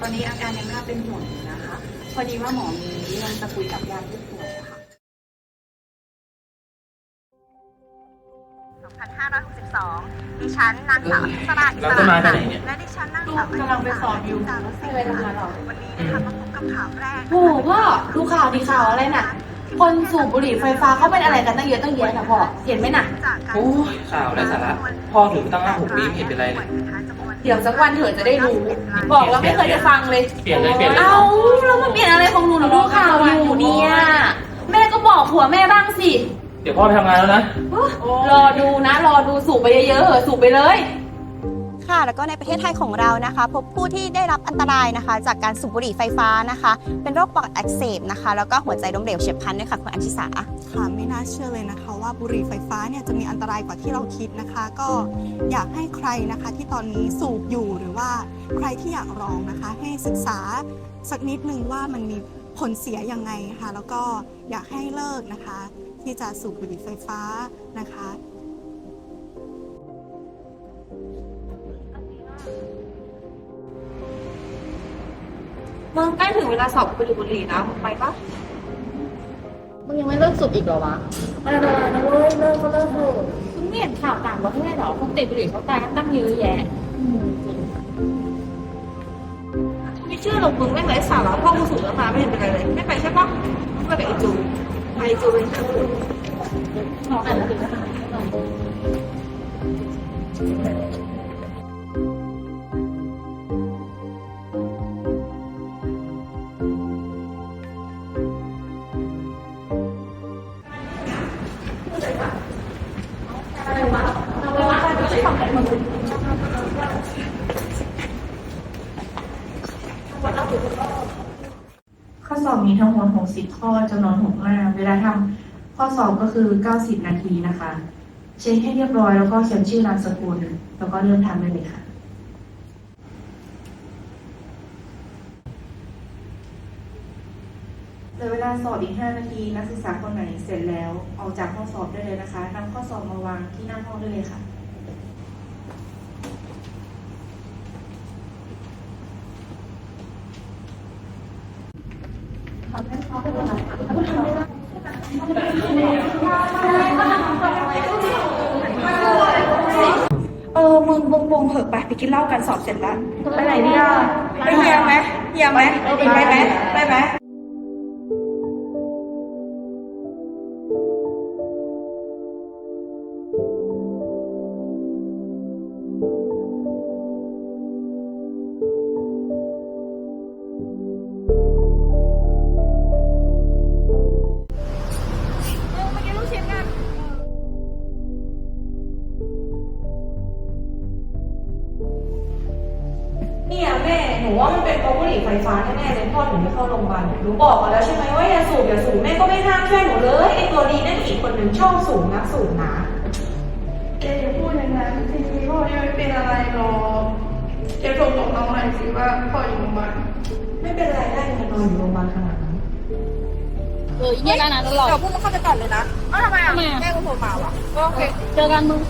ตอนนี้อาการยังน่าเป็นห่วงอยู่นะคะ พอดีว่าหมอมีเรื่องจะคุยกับญาติผู้ป่วยอะค่ะ2562ดิฉันนางสาวอิสระอิสแล้วต้นไม้ระไปค่ะไหนเนี่ยและดิฉันนางสาวกำลังไปสอบอยู่จารุศิลป์ค่ะวันนี้นะคะมาพบกับข่าวแรกโอ้โหพ่อดูข่าวดีข่าวอะไรน่ะ คนสูบบุหรี่ไฟฟ้าเขาเป็นอะไรกันตั้งเยอะตั้งแยะนะพ่อเห็นไหมน่ะจากการโอ้ยข่าวไร้สาระพ่อถือมาตั้งห้าหกปีไม่เห็นเป็นไรเลย เดี๋ยวสักวันเถอะจะได้รู้ บอกแล้วไม่เคยจะฟังเลย เปลี่ยนเลยเปลี่ยนเลย เอ้าแล้วมาเปลี่ยนอะไรของหนูหนูดูข่าวอยู่เนี่ยแม่ก็บอกผัวแม่บ้างสิ เดี๋ยวพ่อไปทำงานแล้วนะ รอดูนะ รอดูสูบไปเยอะๆเหอะสูบไปเลย ค่ะ แล้วก็ในประเทศไทยของเรานะคะ พบผู้ที่ได้รับอันตรายนะคะ จากการสูบบุหรี่ไฟฟ้านะคะ เป็นโรคปอดอักเสบนะคะ แล้วก็หัวใจล้มเหลวเฉียบพลันด้วยค่ะคุณอัญชิสาค่ะไม่น่าเชื่อเลยนะคะ ว่าบุหรี่ไฟฟ้าเนี่ยจะมีอันตรายกว่าที่เราคิดนะคะ ก็อยากให้ใครนะคะที่ตอนนี้สูบอยู่หรือว่าใครที่อยากลองนะคะ ให้ศึกษาสักนิดนึงว่ามันมีผลเสียยังไงค่ะ แล้วก็อยากให้เลิกนะคะ ที่จะสูบบุหรี่ไฟฟ้านะคะ มึงใกล้ถึงเวลาสอบบุหรี่บุหรี่แล้วมึงไปปะมึงยังไม่เลิกสูบอีกเหรอวะไม่เลิกนะเว้ยเลิกก็เลิกเถอะมึงไม่เห็นข่าวต่างประเทศเหรอคนติดบุหรี่เขาตายกันตั้งเยอะแยะไม่เชื่อหรอกมึงไม่งไร้สาระพ่อกูสูบแล้วมาไม่เห็นเป็นไรเลยไม่ไปใช่ปะไม่ไปกับไอจูไอจูเป็นคนอื่นน้องอ่านแล้วถึงนะค สอบมีทั้งหมด 60 ข้อจำนวน 6 หน้า เวลาทำข้อสอบก็คือ 90 นาทีนะคะ เช็คให้เรียบร้อยแล้วก็เขียนชื่อนามสกุล แล้วก็เริ่มทำได้เลยค่ะเหลือเวลาสอบอีก 5 นาที นักศึกษาคนไหนเสร็จแล้ว ออกจากห้องสอบได้เลยนะคะนำข้อสอบมาวางที่หน้าห้องได้เลยค่ะ เออมึงวงวงๆเถอะไปไปกินเหล้ากันสอบเสร็จแล้ว ไปไหนดีอะไปเฮียไหมเฮียไหมไปไหมไปไหม ว่ามันเป็นเพราะบุหรี่ไฟฟ้าแน่ๆเลยพ่อหนูไม่เข้าโรงพยาบาลหนูบอกมาแล้วใช่ไหมว่าอย่าสูบอย่าสูบแม่ก็ไม่ห้ามช่วยหนูเลยไอตัวดีนั่นอีกคนหนึ่งชอบสูบนักสูบหนาแกอย่าพูดอย่างนั้นทีนี้พ่อยังไม่เป็นอะไรหรอกแกโทรบอกน้องหน่อยสิว่าพ่ออยู่โรงพยาบาลไม่เป็นไรได้ยังไงนอนอยู่โรงพยาบาลขนาดนั้นเออเยี่ยนะตลอดเดี๋ยวพูดมาเข้าไปก่อนเลยนะเอ้าทำไมอะแม่ก็โทรมาว่ะก็โอเคเจอกันมึง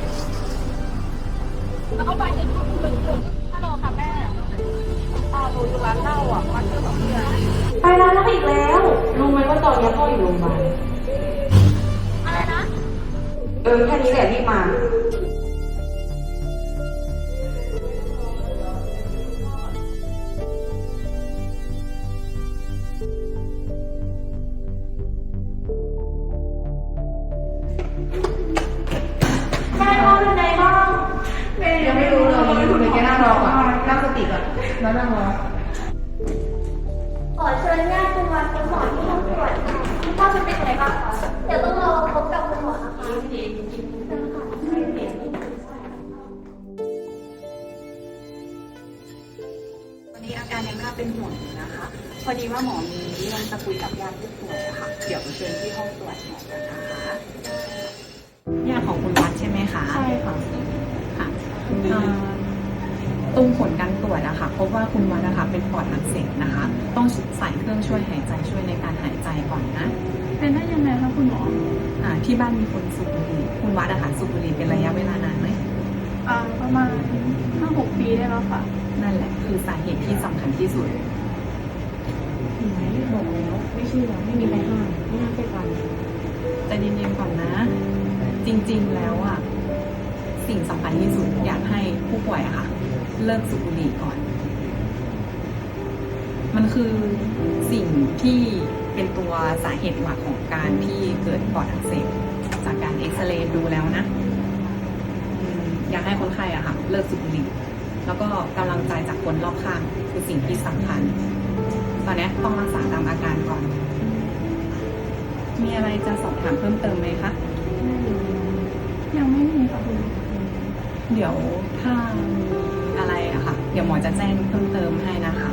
แล้วก็ไปในทุกคนฮัลโหลค่ะแม่ อ่าหนูอยู่ร้านเหล้าอะมาเจอกับเพื่อนไปร้านแล้วอีกแล้ว รู้ไหมว่าตอนนี้พ่ออยู่โรงพยาบาลอะไรนะ เออแค่นี้แหละรีบมา ติก่อนแล้วนั่งรอขอเชิญญาติคุณวันคุณหมอที่ห้องตรวจค่ะคุณพ่อจะเป็นไงบ้างคะเดี๋ยวต้องรอพบกับคุณหมอนะคะตอนนี้อาการยังน่าเป็นห่วงอยู่นะคะ พอดีว่าหมอมีเรื่องจะคุยกับญาติผู้ป่วยอะค่ะ เดี๋ยวเชิญที่ห้องตรวจหมอกันนะคะญาติของคุณวัดใช่ไหมคะ ใช่ค่ะ ค่ะเอ่อตรงผลการตรว จอะค่ะพบว่าคุณวัดนะคะเป็นปอดอักเสบนะคะ ต้องใส่เครื่องช่วยหายใจช่วยในการหายใจก่อนนะเป็นได้ยังไงคะคุณหมออ่าที่บ้านมีคนสูบบุหรี่คุณวัดอะค่ะสูบบุหรี่เป็นระยะเวลานานไหมอ่าประมาณห้าหกปีได้แล้วค่ะอนั่นแหละคือสาเหตุที่สำคัญที่สุดเห็นไหมบอกแล้วไม่เชื่อไม่มีใครห้ามไม่น่าไปฟังใจเย็นๆก่อนนะ จริงๆแล้วอะสิ่งสำคัญที่สุดอยากให้ผู้ป่วยอะค่ะ เลิกสูบบุหรี่ก่อน มันคือสิ่งที่เป็นตัวสาเหตุหลักของการที่เกิดปอดอักเสบจากการเอ็กซเรย์ดูแล้วนะอืมอยากให้คนไข้อะค่ะ เลิกสูบบุหรี่แล้วก็กำลังใจจากคนรอบข้างคือสิ่งที่สำคัญ ตอนนี้ต้องรักษาตามอาการก่อน มีอะไรจะสอบถามเพิ่มเติมไหมคะยังไม่มีค่ะคุณเดี๋ยวถ้ามี อะไรอะค่ะ เดี๋ยวหมอจะแจ้งเพิ่มเติมให้นะคะ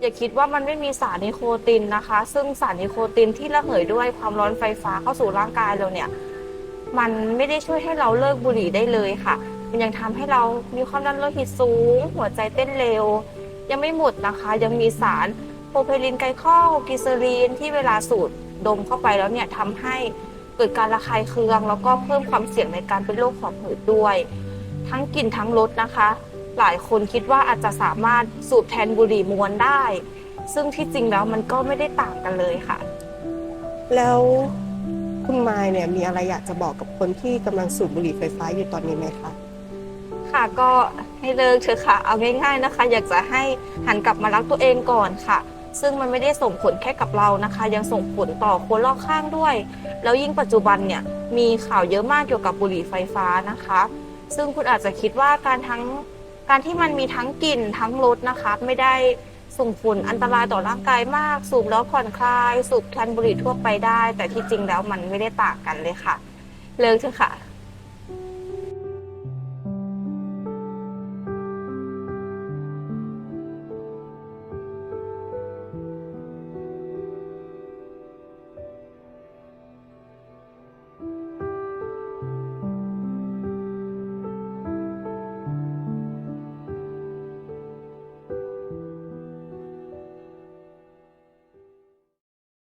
อย่าคิดว่ามันไม่มีสารนิโคตินนะคะ ซึ่งสารนิโคตินที่ระเหยด้วยความร้อนไฟฟ้าเข้าสู่ร่างกายเราเนี่ย มันไม่ได้ช่วยให้เราเลิกบุหรี่ได้เลยค่ะ มันยังทำให้เรามีความดันโลหิตสูง หัวใจเต้นเร็ว ยังไม่หมดนะคะ ยังมีสารโพรเพลินไกลคอลกิเซรีนที่เวลาสูดดมเข้าไปแล้วเนี่ยทำให้ เกิดการระคายเคือง แล้วก็เพิ่มความเสี่ยงในการเป็นโรคหอบหืดด้วย ทั้งกลิ่นทั้งรสนะคะ หลายคนคิดว่าอาจจะสามารถสูบแทนบุหรี่มวนได้ ซึ่งที่จริงแล้วมันก็ไม่ได้ต่างกันเลยค่ะ แล้วคุณมายเนี่ยมีอะไรอยากจะบอกกับคนที่กำลังสูบบุหรี่ไฟฟ้าอยู่ตอนนี้ไหมคะค่ะก็ให้เลิกเถอะค่ะ เอาง่าย ๆนะคะ อยากจะให้หันกลับมารักตัวเองก่อนค่ะ ซึ่งมันไม่ได้ส่งผลแค่กับเรานะคะ ยังส่งผลต่อคนรอบข้างด้วย แล้วยิ่งปัจจุบันเนี่ยมีข่าวเยอะมากเกี่ยวกับบุหรี่ไฟฟ้านะคะ ซึ่งคุณอาจจะคิดว่าการทั้งการที่มันมีทั้งกลิ่นทั้งรสนะคะ ไม่ได้ส่งผลอันตรายต่อร่างกายมาก สูบแล้วผ่อนคลาย สูบแทนบุหรี่ทั่วไปได้ แต่ที่จริงแล้วมันไม่ได้ต่างกันเลยค่ะ เลิกเถอะค่ะ